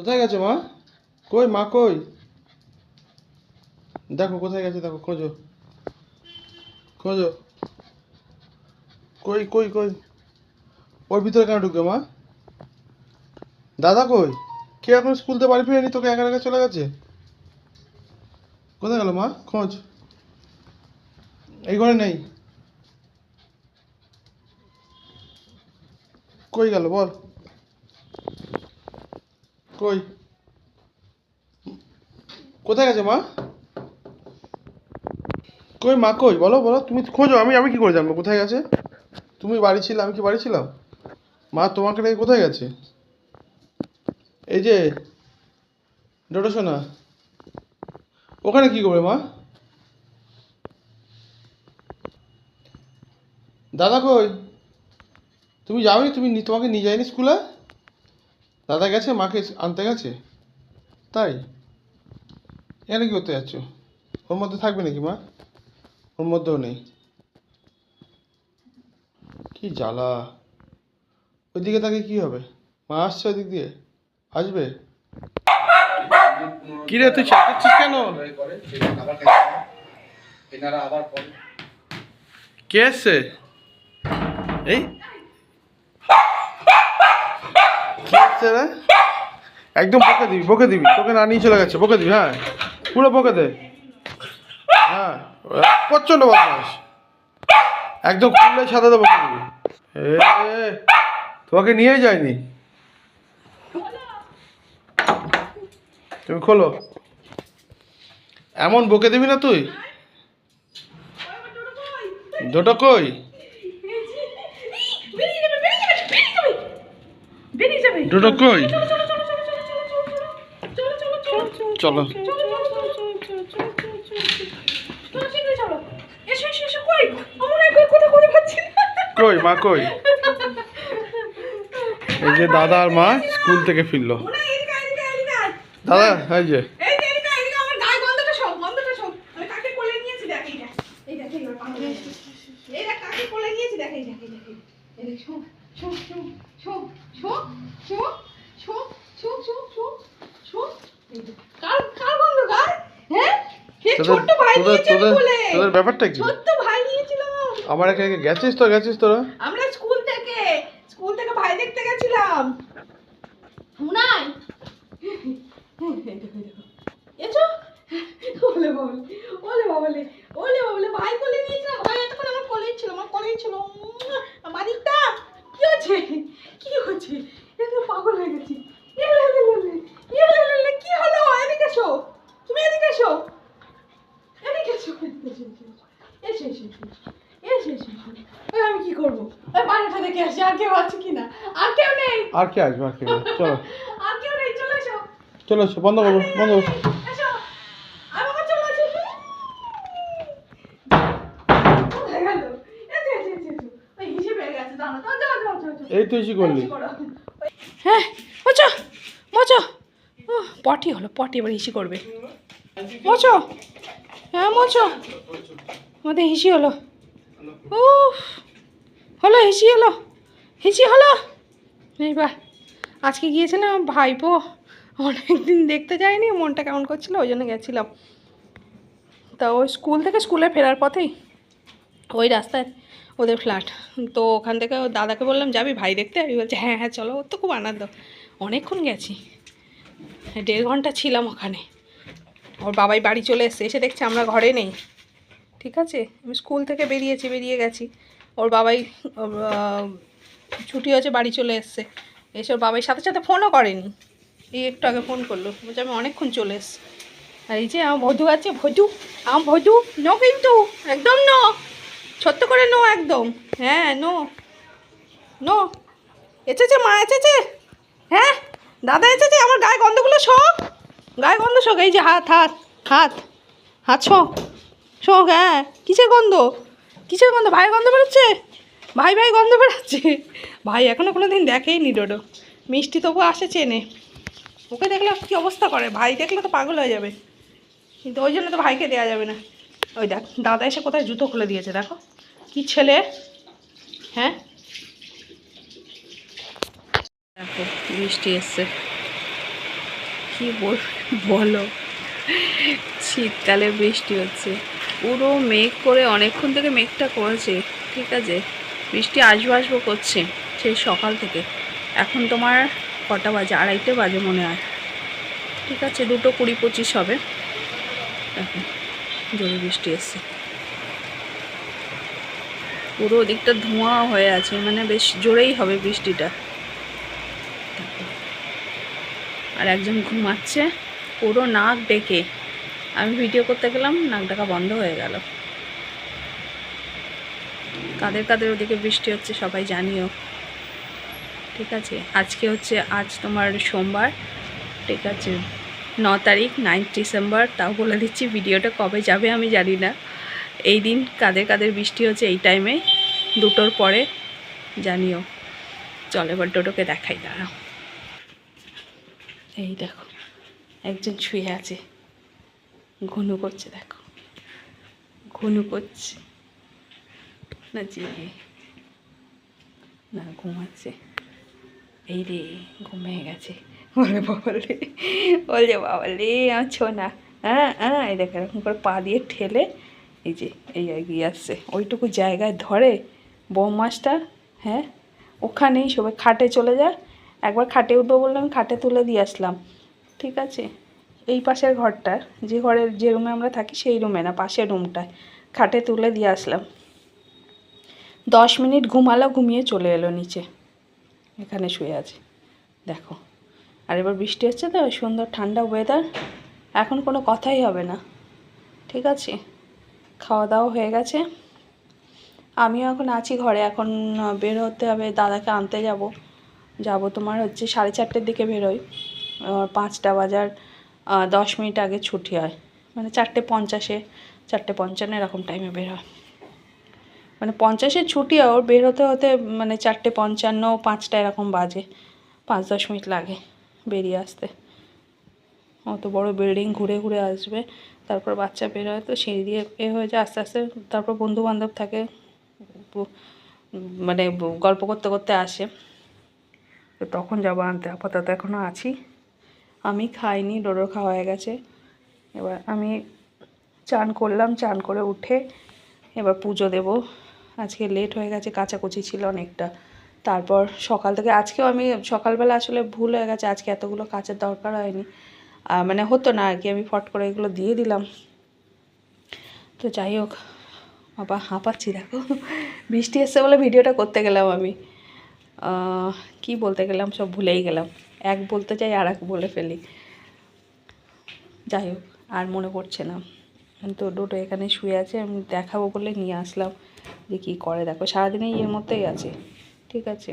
কোথায় গেছে মা? কই মা কই? দেখো কোথায় গেছে, দেখো, খোঁজো। খোঁজো। কই কই কই? ওর ভিতরে কেন ঢুকে মা? দাদা কই? কে এখন স্কুল বাড়ি ফিরেনি? তোকে একা একা চলে গেছে? কোথায় গেল মা? খোঁজ। এই ঘরে নেই। কই গেল বল? কই? কোথায় গেছে মা? কই মা, কই? বলো বলো, তুমি খোঁজো, আমি আমি কি করে জানব? কোথায় গেছে? তুমি বাড়ি ছিলে, আমি কি বাড়ি ছিলাম? মা, তোমাকে রেখে কোথায় গেছে? এই যে ডোটো সোনা, ওখানে কি করবে মা? দাদা কই? তুমি যাওনি? তুমি তোমাকে নিয়ে যায়নি স্কুলে? দাদা গেছে? মাকে আনতে গেছে? তাই? এখানে কি করতে যাচ্ছ? ওর মধ্যে থাকবে নাকি মা? ওর মধ্যেও নেই। কি জ্বালা। ওইদিকে তাকে কি হবে? মা আসছে ওদিক দিয়ে? আসবে? কি রে তুই চেঁচাচ্ছিস কেন? কে এসছে? এই রে। একদম বকে দিবি বকে দিবি। তোকে না নিয়ে চলে গেছে, বকে দিবি হ্যাঁ। পুরো বকে দে। হ্যাঁ প্রচণ্ড বদমাস একদম খুললে সাদা বকে দিবি। এ, তোমাকে নিয়ে যায়নি তুমি খোলো। এমন বকে দিবি না তুই। দুটো কই? ডোডো কই? চলো। কই, মা কই? এই যে দাদা আর মা স্কুল থেকে ফিরলো। দাদা, এই যে। ভাই নিয়েছে তোদের তোদের ব্যাপারটা কি? ছোট্ট ভাই নিয়েছিল। আমার এখানে গেছিস তো গেছিস তোরা? আমরা স্কুল থেকে স্কুল থেকে ভাই দেখতে গেছিলাম। মুনাই এসো। ওলে বাবলে ওলে বাবলে ওলে বাবলে ভাই কোলে নিয়েছিলাম ভাই এতক্ষণ আমার কোলেই ছিল আমার কোলেই ছিল। মারিকটা কি হচ্ছে? কি হচ্ছে? এ পাগল হয়ে গেছি। এসে এসে এসে এসে এসে আমি কি করব? ওই পানাটা দেখে আসি আর কেউ আছে কিনা? আর কেউ নেই? আর কে আসবে আর কেউ চলো। আর কেউ নেই চলে এসো। চলে এসো বন্ধ করব বন্ধ করব এই তো এসে করলি। হ্যাঁ মোচো মোচো। পটি হলো পটি এবার ইসি করবে। মোচো হ্যাঁ মোচো আমাদের হিসি হলো। ও হলো হিসি হলো। হিসি হলো। এইবার আজকে গিয়েছিলাম ভাইপো, অনেকদিন দেখতে যাইনি মনটা কেমন করছিল, ওই জন্য গেছিলাম। তা ওই স্কুল থেকে স্কুলে ফেরার পথেই ওই রাস্তায় ওদের ফ্ল্যাট তো ওখান থেকে ওর দাদাকে বললাম, যাবি ভাই দেখতে? আমি বলছে হ্যাঁ হ্যাঁ চলো ওর তো খুব আনন্দ। অনেকক্ষণ গেছি, দেড় ঘণ্টা ছিলাম ওখানে। ওর বাবাই বাড়ি চলে এসছে, এসে দেখছে আমরা ঘরে নেই। ঠিক আছে? আমি স্কুল থেকে বেরিয়েছি, বেরিয়ে গেছি। ওর বাবাই ছুটি হয়েছে, বাড়ি চলে এসছে। এসে ওর বাবাই সাথে সাথে ফোনও করেনি। এই একটু আগে ফোন করল। বলছে, আমি অনেকক্ষণ চলে এসছি। আর এই যে আমার ভদু আছে, ভদু, আমার ভদু নো কিন্তু, একদম নো ছোট্ট করে নো একদম। হ্যাঁ নো নো এসেছে মা, এসেছে? হ্যাঁ? দাদা এসেছে? আমার গায়ে গন্ধগুলো শোক গায়ে গন্ধ শোক? এই যে হাত হাত হাত হাত শোক শোক হ্যাঁ। কিসের গন্ধ? কিসের গন্ধ? ভাইয়ের গন্ধ বেরোচ্ছে? ভাই ভাই গন্ধ বেরোচ্ছে? ভাই এখনও কোনো দিন দেখেইনি ডোডো। মিষ্টি তবু আসে চেনে। ওকে দেখলে কী অবস্থা করে? ভাই দেখলে তো পাগল হয়ে যাবে। কিন্তু ওই জন্য তো ভাইকে দেওয়া যাবে না। ওই দেখ, দাদা এসে কোথায় জুতো খুলে দিয়েছে, দেখো। কি ছেলে? হ্যাঁ? দেখো বৃষ্টি এসছে। কি বল শীতকালে বৃষ্টি হচ্ছে। পুরো মেঘ করে অনেকক্ষণ থেকে মেঘটা করেছে। ঠিক আছে, বৃষ্টি আসব আসব করছে সেই সকাল থেকে। এখন তোমার কটা বাজে? আড়াইটে বাজে মনে হয়। ঠিক আছে, দুটো কুড়ি পঁচিশ হবে। এখন জোরে বৃষ্টি এসছে। পুরো ওদিকটা ধোঁয়া হয়ে আছে মানে বেশ জোরেই হবে বৃষ্টিটা দেখো। আর একজন ঘুমাচ্ছে, পুরো নাক ডেকে। আমি ভিডিও করতে গেলাম, নাক ডাকা বন্ধ হয়ে গেল। কাদের কাদের ওদিকে বৃষ্টি হচ্ছে সবাই জানিও। ঠিক আছে, আজকে হচ্ছে, আজ তোমার সোমবার। ঠিক আছে, ন তারিখ নাইন্থ ডিসেম্বর তাও বলে দিচ্ছি ভিডিওটা কবে যাবে আমি জানি না। এই দিন কাদের কাদের বৃষ্টি হচ্ছে এই টাইমে দুটোর পরে জানিও। চল এবার টোটোকে দেখাই, দাঁড়াও। এই দেখো, একজন শুয়ে আছে। ঘুনু করছে, দেখো। ঘুনু করছে। না জেগে না ঘুমাচ্ছে এই রে ঘুমিয়ে গেছে। বলে বলে, বাবা রে, আমার ছোনা। হ্যাঁ হ্যাঁ এই দেখো, এরকম করে পা দিয়ে ঠেলে, এই যে, এই এগিয়ে আসছে। ওইটুকু জায়গায় ধরে বউ মাছটা হ্যাঁ ওখানেই সবাই খাটে চলে যায়। একবার খাটে উঠবো বললাম খাটে তুলে দিয়ে আসলাম। ঠিক আছে? এই পাশের ঘরটার, যে ঘরের যে রুমে আমরা থাকি সেই রুমে না, পাশের রুমটায় খাটে তুলে দিয়ে আসলাম। দশ মিনিট ঘুমালো, ঘুমিয়ে চলে এলো নিচে। এখানে শুয়ে আছে। দেখো। আর এবার বৃষ্টি হচ্ছে তো সুন্দর ঠান্ডা ওয়েদার এখন কোনো কথাই হবে না। ঠিক আছে? খাওয়া দাওয়া হয়ে গেছে। আমিও এখন আছি ঘরে। এখন বের হতে হবে, দাদাকে আনতে যাব। যাব তোমার হচ্ছে সাড়ে চারটের দিকে বেরোই। পাঁচটা বাজার দশ মিনিট আগে ছুটি হয়। মানে চারটে পঞ্চাশে, চারটে পঞ্চান্ন এরকম টাইমে বের হয় মানে পঞ্চাশের ছুটি ওর বের হতে হতে মানে চারটে পঞ্চান্ন, পাঁচটা এরকম বাজে। পাঁচ, দশ মিনিট লাগে বেরিয়ে আসতে। অত বড় বিল্ডিং ঘুরে ঘুরে আসবে, তারপর বাচ্চা বেরোয়, তো সিঁড়ি দিয়ে এ হয়ে যায়, আস্তে আস্তে তারপর বন্ধু বান্ধব থাকে মানে গল্প করতে করতে আসে। তো তখন যাব আনতে। আপাতত এখনও আছি। আমি খাইনি ডোডোর খাওয়া হয়ে গেছে। এবার আমি চান করলাম, চান করে উঠে এবার পুজো দেব। আজকে লেট হয়ে গেছে, কাচাকুচি ছিল অনেকটা। তারপর সকাল থেকে আজকেও আমি সকালবেলা আসলে ভুল হয়ে গেছে, আজকে এতগুলো কাচার দরকার হয়নি। মানে হতো না আর কি, আমি ফট করে এগুলো দিয়ে দিলাম। তো যাই হোক, বাবা হাঁপাচ্ছি দেখো। বৃষ্টি এসছে বলে ভিডিওটা করতে গেলাম আমি। কি বলতে গেলাম, সব ভুলেই গেলাম। এক বলতে চাই, আর এক বলে ফেলি। যাই হোক, আর মনে পড়ছে না। তো ডোটো এখানে শুয়ে আছে, আমি দেখাবো বলে নিয়ে আসলাম। যে কী করে, দেখো, সারাদিনেই এর মধ্যেই আছে। ঠিক আছে।